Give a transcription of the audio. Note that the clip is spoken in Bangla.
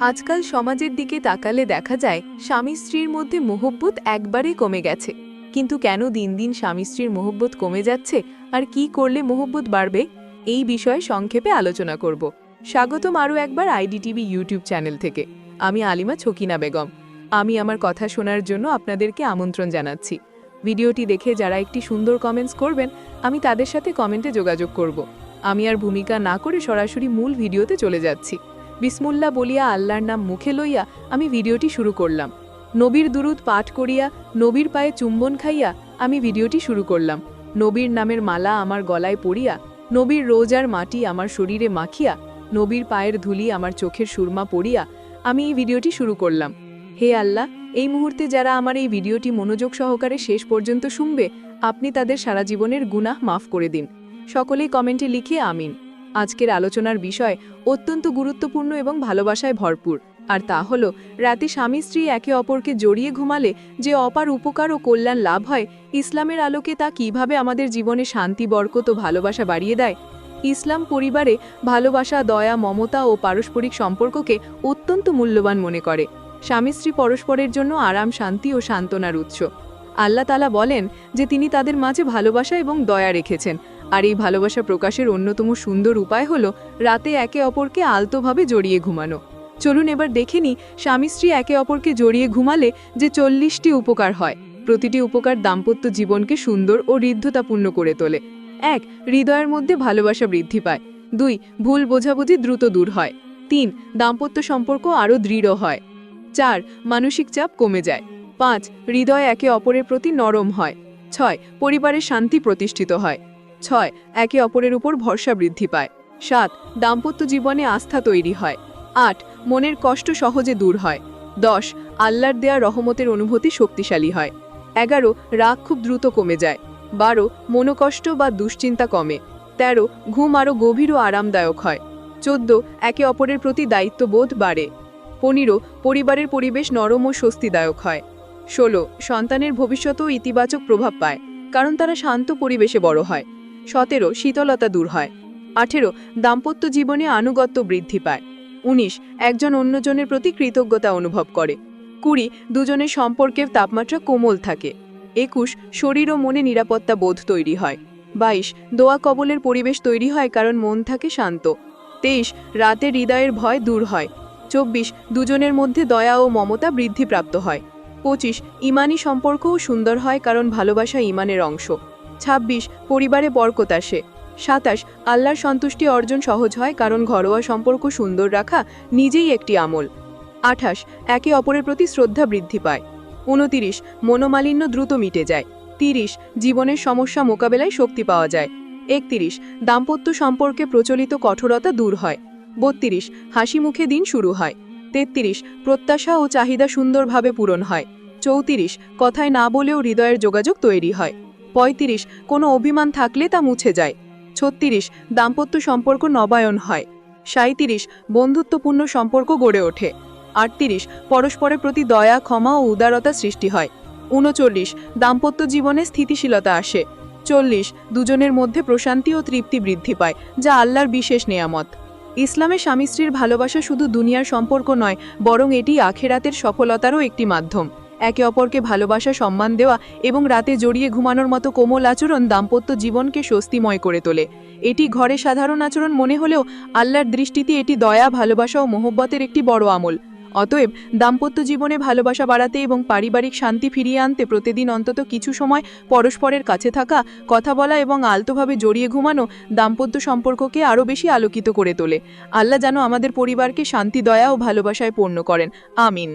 আজকাল সমাজের দিকে তাকালে দেখা যায়, স্বামী স্ত্রীর মধ্যে মোহব্বত একবারেই কমে গেছে। কিন্তু কেন দিন দিন স্বামী স্ত্রীর মোহব্বত কমে যাচ্ছে? আর কি করলে মোহব্বত বাড়বে? এই বিষয়ে সংক্ষেপে আলোচনা করব। স্বাগতম আরও একবার আইডিটিভি ইউটিউব চ্যানেল থেকে। আমি আলিমা ছকিনা বেগম। আমি আমার কথা শোনার জন্য আপনাদেরকে আমন্ত্রণ জানাচ্ছি। ভিডিওটি দেখে যারা একটি সুন্দর কমেন্টস করবেন, আমি তাদের সাথে কমেন্টে যোগাযোগ করব। আমি আর ভূমিকা না করে সরাসরি মূল ভিডিওতে চলে যাচ্ছি। বিসমুল্লা বলিয়া আল্লাহর নাম মুখে লইয়া আমি ভিডিওটি শুরু করলাম। নবীর দুরুদ পাঠ করিয়া, নবীর পায়ে চুম্বন খাইয়া আমি ভিডিওটি শুরু করলাম। নবীর নামের মালা আমার গলায় পড়িয়া, নবীর রোজার মাটি আমার শরীরে মাখিয়া, নবীর পায়ের ধুলি আমার চোখের সুরমা পড়িয়া আমি এই ভিডিওটি শুরু করলাম। হে আল্লাহ, এই মুহূর্তে যারা আমার এই ভিডিওটি মনোযোগ সহকারে শেষ পর্যন্ত শুনবে, আপনি তাদের সারা জীবনের গুনাহ মাফ করে দিন। সকলেই কমেন্টে লিখে আমিন। আজকের আলোচনার বিষয় অত্যন্ত গুরুত্বপূর্ণ এবং ভালোবাসায় ভরপুর। আর তা হল, রাতে স্বামী স্ত্রী একে অপরকে জড়িয়ে ঘুমালে যে অপার উপকার ও কল্যাণ লাভ হয়, ইসলামের আলোকে তা কীভাবে আমাদের জীবনে শান্তি, বরকত ও ভালোবাসা বাড়িয়ে দেয়? ইসলাম পরিবারে ভালোবাসা, দয়া, মমতা ও পারস্পরিক সম্পর্ককে অত্যন্ত মূল্যবান মনে করে। স্বামী স্ত্রী পরস্পরের জন্য আরাম, শান্তি ও সান্ত্বনার উৎস। আল্লাহ তালা বলেন যে তিনি তাদের মাঝে ভালোবাসা এবং দয়া রেখেছেন। আর এই ভালোবাসা প্রকাশের অন্যতম সুন্দর উপায় হল রাতে একে অপরকে আলতোভাবে জড়িয়ে ঘুমানো। চলুন এবার দেখে নিই স্বামী স্ত্রী একে অপরকে জড়িয়ে ঘুমালে যে চল্লিশটি উপকার হয়। প্রতিটি উপকার দাম্পত্য জীবনকে সুন্দর ও ঋদ্ধতাপূর্ণ করে তোলে। এক, হৃদয়ের মধ্যে ভালোবাসা বৃদ্ধি পায়। দুই, ভুল বোঝাবুঝি দ্রুত দূর হয়। তিন, দাম্পত্য সম্পর্ক আরও দৃঢ় হয়। চার, মানসিক চাপ কমে যায়। পাঁচ, হৃদয় একে অপরের প্রতি নরম হয়। ছয় পরিবারের শান্তি প্রতিষ্ঠিত হয়। ছয়, একে অপরের উপর ভরসা বৃদ্ধি পায়। সাত, দাম্পত্য জীবনে আস্থা তৈরি হয়। আট, মনের কষ্ট সহজে দূর হয়। দশ, আল্লাহর দেয়া রহমতের অনুভূতি শক্তিশালী হয়। এগারো, রাগ খুব দ্রুত কমে যায়। বারো, মনোকষ্ট বা দুশ্চিন্তা কমে। তেরো, ঘুম আরও গভীর ও আরামদায়ক হয়। চোদ্দ, একে অপরের প্রতি দায়িত্ববোধ বাড়ে। পনেরো, পরিবারের পরিবেশ নরম ও স্বস্তিদায়ক হয়। ষোলো, সন্তানের ভবিষ্যতেও ইতিবাচক প্রভাব পায়, কারণ তারা শান্ত পরিবেশে বড় হয়। সতেরো, শীতলতা দূর হয়। আঠেরো, দাম্পত্য জীবনে আনুগত্য বৃদ্ধি পায়। উনিশ, একজন অন্যজনের প্রতি কৃতজ্ঞতা অনুভব করে। কুড়ি, দুজনের সম্পর্কের তাপমাত্রা কোমল থাকে। একুশ, শরীর ও মনে নিরাপত্তা বোধ তৈরি হয়। বাইশ, দোয়া কবলের পরিবেশ তৈরি হয় কারণ মন থাকে শান্ত। তেইশ, রাতে হৃদয়ের ভয় দূর হয়। চব্বিশ, দুজনের মধ্যে দয়া ও মমতা বৃদ্ধিপ্রাপ্ত হয়। পঁচিশ, ইমানি সম্পর্কও সুন্দর হয় কারণ ভালোবাসা ইমানের অংশ। ছাব্বিশ, পরিবারে বরকত আসে। সাতাশ, আল্লাহর সন্তুষ্টি অর্জন সহজ হয় কারণ ঘরোয়া সম্পর্ক সুন্দর রাখা নিজেই একটি আমল। আঠাশ, একে অপরের প্রতি শ্রদ্ধা বৃদ্ধি পায়। উনতিরিশ, মনোমালিন্য দ্রুত মিটে যায়। তিরিশ, জীবনের সমস্যা মোকাবেলায় শক্তি পাওয়া যায়। একতিরিশ, দাম্পত্য সম্পর্কে প্রচলিত কঠোরতা দূর হয়। বত্রিশ, হাসি মুখে দিন শুরু হয়। তেত্রিশ, প্রত্যাশা ও চাহিদা সুন্দরভাবে পূরণ হয়। চৌত্রিশ, কথায় না বলেও হৃদয়ের যোগাযোগ তৈরি হয়। পঁয়ত্রিশ, কোনো অভিমান থাকলে তা মুছে যায়। ছত্রিশ, দাম্পত্য সম্পর্ক নবায়ন হয়। সাঁত্রিশ বন্ধুত্বপূর্ণ সম্পর্ক গড়ে ওঠে। আটত্রিশ, পরস্পরের প্রতি দয়া, ক্ষমা ও উদারতা সৃষ্টি হয়। উনচল্লিশ, দাম্পত্য জীবনে স্থিতিশীলতা আসে। চল্লিশ, দুজনের মধ্যে প্রশান্তি ও তৃপ্তি বৃদ্ধি পায়, যা আল্লাহর বিশেষ নেয়ামত। ইসলামে স্বামী স্ত্রীর ভালোবাসা শুধু দুনিয়ার সম্পর্ক নয়, বরং এটি আখেরাতের সফলতারও একটি মাধ্যম। একে অপরকে ভালোবাসা, সম্মান দেওয়া এবং রাতে জড়িয়ে ঘুমানোর মতো কোমল আচরণ দাম্পত্য জীবনকে স্বস্তিময় করে তোলে। এটি ঘরে সাধারণ আচরণ মনে হলেও আল্লাহর দৃষ্টিতে এটি দয়া, ভালোবাসা ও মোহব্বতের একটি বড় আমল। অতএব দাম্পত্য জীবনে ভালোবাসা বাড়াতে এবং পারিবারিক শান্তি ফিরিয়ে আনতে প্রতিদিন অন্তত কিছু সময় পরস্পরের কাছে থাকা, কথা বলা এবং আলতোভাবে জড়িয়ে ঘুমানো দাম্পত্য সম্পর্ককে আরও বেশি আলোকিত করে তোলে। আল্লাহ যেন আমাদের পরিবারকে শান্তি, দয়া ও ভালোবাসায় পূর্ণ করেন। আমিন।